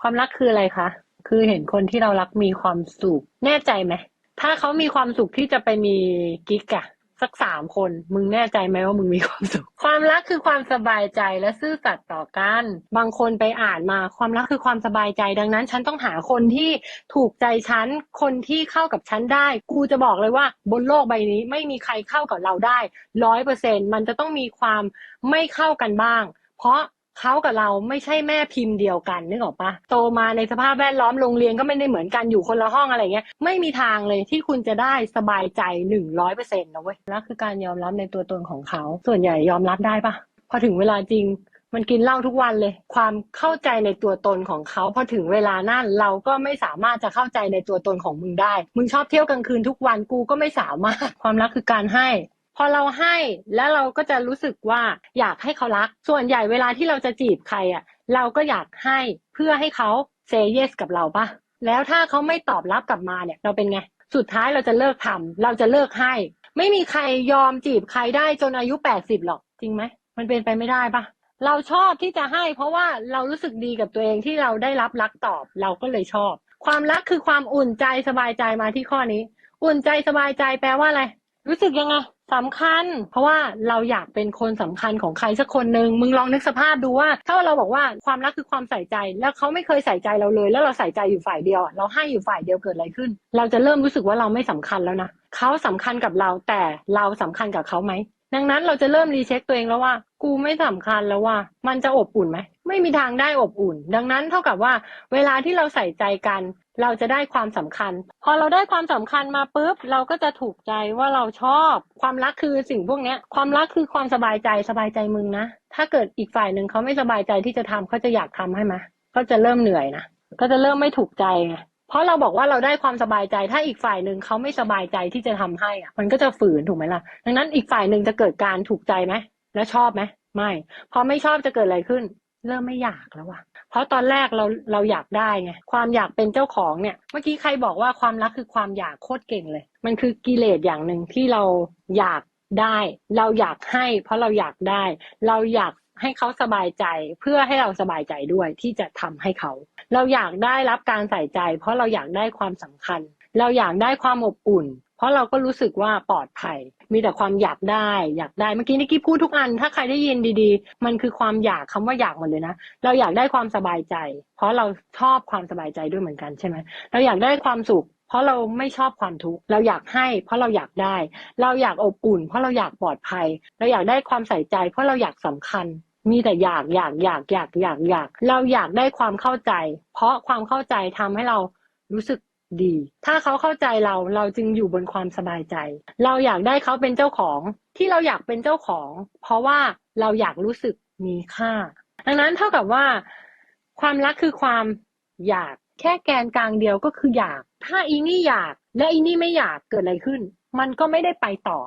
ความรักคืออะไรคะ คือเห็นคนที่เรารักมีความสุข แน่ใจไหม ถ้าเขามีความสุขที่จะไปมีกิ๊กอะสักสามคน มึงแน่ใจไหมว่ามึงมีความสุข ความรักคือความสบายใจและซื่อสัตย์ต่อกัน บางคนไปอ่านมาความรักคือความสบายใจ ดังนั้น ฉันต้องหาคนที่ถูกใจฉัน คนที่เข้ากับฉันได้ กูจะบอกเลยว่า บนโลกใบนี้ไม่มีใครเข้ากับเราได้ร้อยเปอร์เซ็นมันจะต้องมีความไม่เข้ากันบ้าง เพราะ เขากับเราไม่ใช่แม่พิมพ์เดียวกันนึกออกปะโตมาในสภาพแวดล้อมโรงเรียนก็ไม่ได้เหมือนกันอยู่คนละห้องอะไรเงี้ยไม่มีทางเลยที่คุณจะได้สบายใจหนึ่งร้อยเปอร์เซ็นต์นะเว้ยนั่นคือการยอมรับในตัวตนของเขา ส่วนใหญ่ยอมรับได้ปะพอถึงเวลาจริงมันกินเหล้าทุกวันเลย ความเข้าใจในตัวตนของเขาพอถึงเวลานั่นเราก็ไม่สามารถจะเข้าใจในตัวตนของมึงได้ มึงชอบเที่ยวกลางคืนทุกวันกูก็ไม่สามารถความรักคือการให้ พอเราให้แล้วเราก็จะรู้สึกว่าอยากให้เขารัก ส่วนใหญ่เวลาที่เราจะจีบใครอะ เราก็อยากให้เพื่อให้เขาเซเยสกับเราปะแล้วถ้าเขาไม่ตอบรับกลับมาเนี่ย เราเป็นไง สุดท้ายเราจะเลิกทำเราจะเลิกให้ ไม่มีใครยอมจีบใครได้จนอายุแปดสิบหรอกจริงไหมมันเป็นไปไม่ได้ปะเราชอบที่จะให้เพราะว่าเรารู้สึกดีกับตัวเองที่เราได้รับรักตอบเราก็เลยชอบ ความรักคือความอุ่นใจสบายใจมาที่ข้อนี้ อุ่นใจสบายใจแปลว่าอะไร รู้สึกยังไง สำคัญ เพราะว่าเราอยากเป็นคนสำคัญของใครสักคนหนึ่งมึงลองนึกสภาพดูว่า ถ้าเราบอกว่าความรักคือความใส่ใจ แล้วเขาไม่เคยใส่ใจเราเลย แล้วเราใส่ใจอยู่ฝ่ายเดียว เราให้อยู่ฝ่ายเดียวเกิดอะไรขึ้น เราจะเริ่มรู้สึกว่าเราไม่สำคัญแล้วนะเขาสำคัญกับเราแต่เราสำคัญกับเขาไหมดังนั้นเราจะเริ่มรีเช็คตัวเองแล้วว่า กูไม่สำคัญแล้วว่า มันจะอบอุ่นไหมไม่มีทางได้อบอุ่น ดังนั้นเท่ากับว่า เวลาที่เราใส่ใจกัน เราจะได้ความสำคัญ พอเราได้ความสำคัญมาปุ๊บ เราก็จะถูกใจว่าเราชอบ ความรักคือสิ่งพวกนี้ความรักคือความสบายใจสบายใจมึงนะ ถ้าเกิดอีกฝ่ายหนึ่งเขาไม่สบายใจที่จะทำเขาจะอยากทำให้ไหมเขาจะเริ่มเหนื่อยนะก็จะเริ่มไม่ถูกใจไงเพราะเราบอกว่าเราได้ความสบายใจ ถ้าอีกฝ่ายหนึ่งเขาไม่สบายใจที่จะทำให้อะมันก็จะฝืนถูกไหมล่ะ ดังนั้นอีกฝ่ายหนึ่งจะเกิดการถูกใจไหมและชอบไหมไม่ พอไม่ชอบจะเกิดอะไรขึ้น เริ่มไม่อยากแล้วว่ะเพราะตอนแรกเราเราอยากได้ไง ความอยากเป็นเจ้าของเนี่ย เมื่อกี้ใครบอกว่าความรักคือความอยากโคตรเก่งเลย มันคือกิเลสอย่างหนึ่งที่เราอยากได้ เราอยากให้ เพราะเราอยากได้ เราอยากให้เขาสบายใจเพื่อให้เราสบายใจด้วยที่จะทำให้เขา เราอยากได้รับการใส่ใจ เพราะเราอยากได้ความสำคัญ เราอยากได้ความอบอุ่น เพราะเราก็รู้สึกว่าปลอดภัย มีแต่ความอยากได้ อยากได้เมื่อกี้นิกกี้พูดทุกอัน ถ้าใครได้ยินดีๆ มันคือความอยากคำว่าอยากหมดเลยนะ เราอยากได้ความสบายใจ เพราะเราชอบความสบายใจด้วยเหมือนกันใช่ไหมเราอยากได้ความสุขเพราะเราไม่ชอบความทุกข์ เราอยากให้ เพราะเราอยากได้ เราอยากอบอุ่น เพราะเราอยากปลอดภัย เราอยากได้ความใส่ใจ เพราะเราอยากสำคัญ มีแต่อยากอยากอยากอยากอยากอยาก เราอยากได้ความเข้าใจ เพราะความเข้าใจทำให้เรารู้สึก ดี ถ้าเขาเข้าใจเราเราจึงอยู่บนความสบายใจ เราอยากได้เขาเป็นเจ้าของที่เราอยากเป็นเจ้าของ เพราะว่าเราอยากรู้สึกมีค่า ดังนั้นเท่ากับว่า ความรักคือความอยากแค่แกนกลางเดียวก็คืออยาก ถ้าอีนี่อยากและอีนี่ไม่อยากเกิดอะไรขึ้น มันก็ไม่ได้ไปต่อ